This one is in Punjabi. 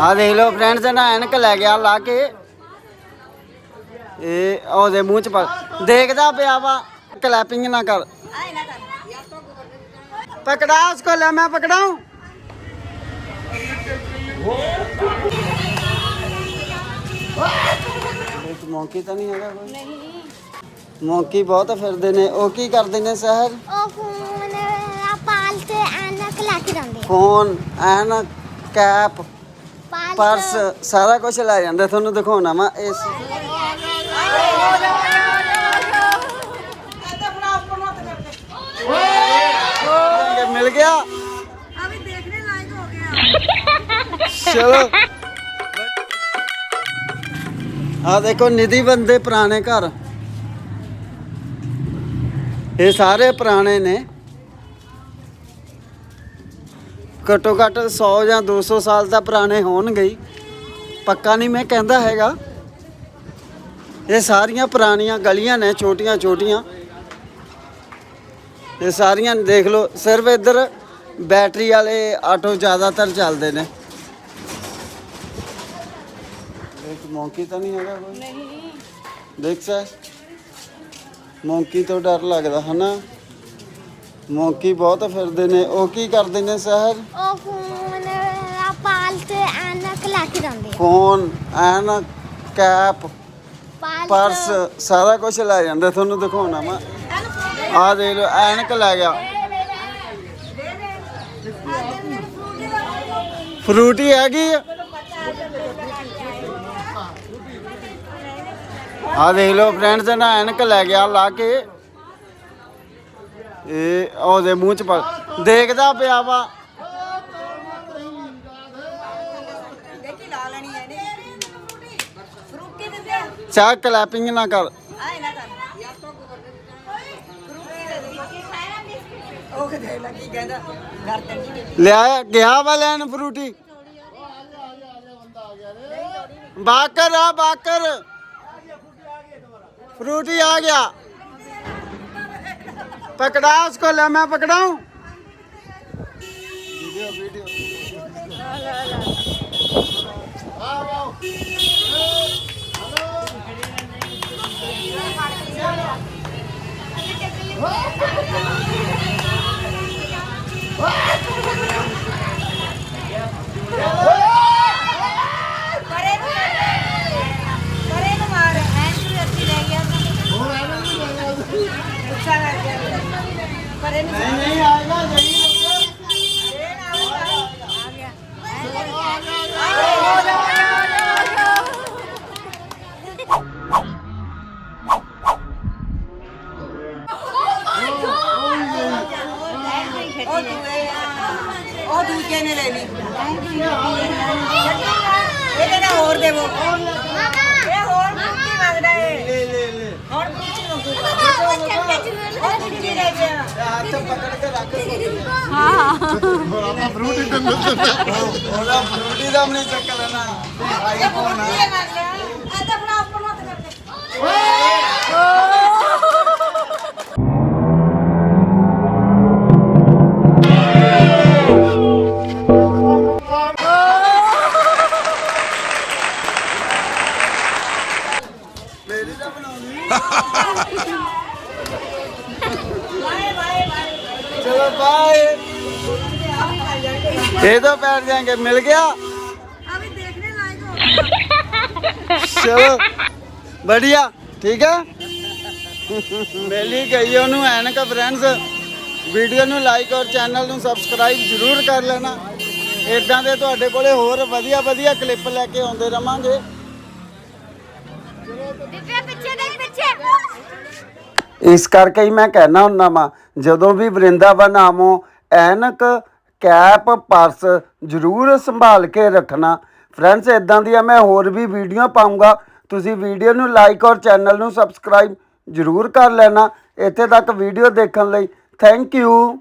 ਆ ਦੇਖ ਲਓ ਫਰੈਂਡਸ ਇਹਨਾਂ ਐਨਕ ਲੈ ਗਿਆ ਲਾ ਕੇ। ਇਹ ਉਹਦੇ ਮੂੰਹ ਚ ਪਾ ਦੇਖਦਾ ਪਿਆ ਵਾ ਕਲੈਪਿੰਗ ਨਾ ਕਰ। ਪਕੜਾ ਉਸ ਕੋ ਲੈ ਮੈਂ ਪਕੜਾਉਂ। ਵਿੱਚ ਮੌਂਕੀ ਤਾਂ ਨਹੀਂ ਹੈਗਾ ਕੋਈ? ਨਹੀਂ ਮੌਂਕੀ ਬਹੁਤ ਫਿਰਦੇ ਨੇ। ਉਹ ਕੀ ਕਰਦੇ ਨੇ ਸਹਿਰ ਉਹ ਫੋਨ ਪਾਲ ਤੇ ਐਨਕ ਲਾ ਕੇ ਜਾਂਦੇ ਫੋਨ ਐਨਕ ਕੈਪ। ਪਰਸ ਸਾਰਾ ਕੁਝ ਲੈ ਜਾਂਦੇ ਤੁਹਾਨੂੰ ਦਿਖਾਉਣਾ ਵਾ ਇਸ ਮਿਲ ਗਿਆ। ਗਿਆ ਚਲੋ। ਆ ਦੇਖੋ ਨਿਧੀ ਬੰਦੇ ਪੁਰਾਣੇ ਘਰ। ਇਹ ਸਾਰੇ ਪੁਰਾਣੇ ਨੇ। ਘੱਟੋ ਘੱਟ 100 ਜਾਂ 200 ਸਾਲ ਦਾ ਪੁਰਾਣੇ ਹੋਣਗੇ ਹੀ। ਪੱਕਾ ਨਹੀਂ ਮੈਂ ਕਹਿੰਦਾ ਹੈਗਾ। ਇਹ ਸਾਰੀਆਂ ਪੁਰਾਣੀਆਂ ਗਲੀਆਂ ਨੇ ਛੋਟੀਆਂ ਛੋਟੀਆਂ। ਇਹ ਸਾਰੀਆਂ ਦੇਖ ਲਓ ਸਿਰਫ ਇੱਧਰ ਬੈਟਰੀ ਵਾਲੇ ਆਟੋ ਜ਼ਿਆਦਾਤਰ ਚੱਲਦੇ ਨੇ। ਇੱਕ ਮੌਂਕੀ ਤਾਂ ਨਹੀਂ ਹੈਗਾ ਕੋਈ? ਨਹੀਂ। ਦੇਖ ਸਰ ਮੌਂਕੀ ਤੋਂ ਡਰ ਲੱਗਦਾ ਹਨਾ? ਮੌਂਕੀ ਬਹੁਤ ਫਿਰਦੇ ਨੇ। ਉਹ ਕੀ ਕਰਦੇ ਨੇ ਸ਼ਹਿਰ ਉਹ ਫੋਨ ਆ ਪਾਲ ਤੇ ਐਨਕ ਲੈ ਕੇ ਜਾਂਦੇ ਆ। ਫੋਨ ਐਨ ਕੈਪ ਪਾਲ ਪਰਸ ਸਾਰਾ ਕੁਝ ਲੈ ਜਾਂਦੇ। ਤੁਹਾਨੂੰ ਦਿਖਾਉਣਾ ਵਾ ਆ ਦੇਖ ਲਓ ਐਨਕ ਲੈ ਗਿਆ। ਫਰੂਟੀ ਹੈਗੀ ਆ? ਆ ਦੇਖ ਲਓ ਫਰੈਂਡਸ ਨਾ ਐਨਕ ਲੈ ਗਿਆ ਲਾ ਕੇ। ਇਹ ਉਹਦੇ ਮੂੰਹ ਚ ਪਾ ਦੇਖਦਾ ਪਿਆ ਵਾ। ਦੇਖੀ ਲਾ ਚਾਹ ਕਲੈਪਿੰਗ ਨਾ ਕਰ। ਲਿਆ ਗਿਆ ਵਾ ਲੈਣ ਫਰੂਟੀ। ਬਾਕਰ ਆ ਬਾਕਰ। ਫਰੂਟੀ ਆ ਗਿਆ। पकड़ा उसको ले मैं पकड़ाऊं वीडियो वीडियो ਪਰੇ ਨੇ ਲੈ ਲਈ। ਇਹ ਕਹਿੰਦਾ ਹੋਰ ਦੇਵੋ? ਇਹ ਹੋਰ ਮੁੱਕੀ ਮੰਗਦਾ ਏ। ਹੋਰ ਮੁੱਕੀ ਮੰਗੂਗਾ ਹੋਰ ਮੁੱਕੀ ਰਹਿ ਗਿਆ ਹੱਥ ਪਕੜ ਕੇ ਰੱਖ ਹਾਂ ਹਾਂ ਆਪਾਂ ਫਰੂਟ ਹੀ। ਟੰਗਲ ਉਹਦਾ ਫਰੂਟ ਹੀ ਦਾ ਮਨੇ ਚੱਕ ਲੈਣਾ। ਆਈ ਫੋਨ ਆ ਇਹ ਤਾਂ ਆਪਣਾ ਆਪਣਾ ਹੱਥ ਕਰਕੇ। ਚਲੋ ਬਾਏ ਇਹ ਤਾਂ ਪੈਰ ਜਾਏਗੇ, ਮਿਲ ਗਿਆ। अभी देखने लायक हो ਚਲੋ ਬੜੀਆ ਠੀਕ ਆ? ਮੇਲੀ ਗਈ ਉਹਨੂੰ, ਐਨਕ ਫਰੈਂਡਸ ਵੀਡੀਓ ਨੂੰ ਲਾਈਕ ਔਰ ਚੈਨਲ ਨੂੰ ਸਬਸਕ੍ਰਾਈਬ ਜ਼ਰੂਰ ਕਰ ਲੈਣਾ। ਇਦਾਂ ਦੇ ਤੁਹਾਡੇ ਕੋਲੇ ਹੋਰ ਵਧੀਆ ਵਧੀਆ ਕਲਿੱਪ ਲੈ ਕੇ ਆਉਂਦੇ ਰਵਾਂਗੇ। ਦਿੱਤੇ ਪਿੱਛੇ ਦੇਖ, ਪਿੱਛੇ। ਇਸ ਕਰਕੇ ਹੀ ਮੈਂ ਕਹਿਣਾ ਹੁੰਦਾ ਵਾਂ, ਜਦੋਂ ਵੀ ਵਰਿੰਦਾਵਨ ਆਵੋ, ਐਨਕ, ਕੈਪ, ਪਰਸ ਜ਼ਰੂਰ ਸੰਭਾਲ ਕੇ ਰੱਖਣਾ। ਫਰੈਂਡਸ ਇਦਾਂ ਦੀਆਂ ਮੈਂ ਹੋਰ ਵੀ ਵੀਡੀਓ ਪਾਉਂਗਾ ਤੁਸੀਂ ਵੀਡੀਓ ਨੂੰ ਲਾਈਕ ਔਰ ਚੈਨਲ ਨੂੰ ਸਬਸਕ੍ਰਾਈਬ ਜ਼ਰੂਰ ਕਰ ਲੈਣਾ। ਇੱਥੇ ਤੱਕ ਵੀਡੀਓ ਦੇਖਣ ਲਈ ਥੈਂਕ ਯੂ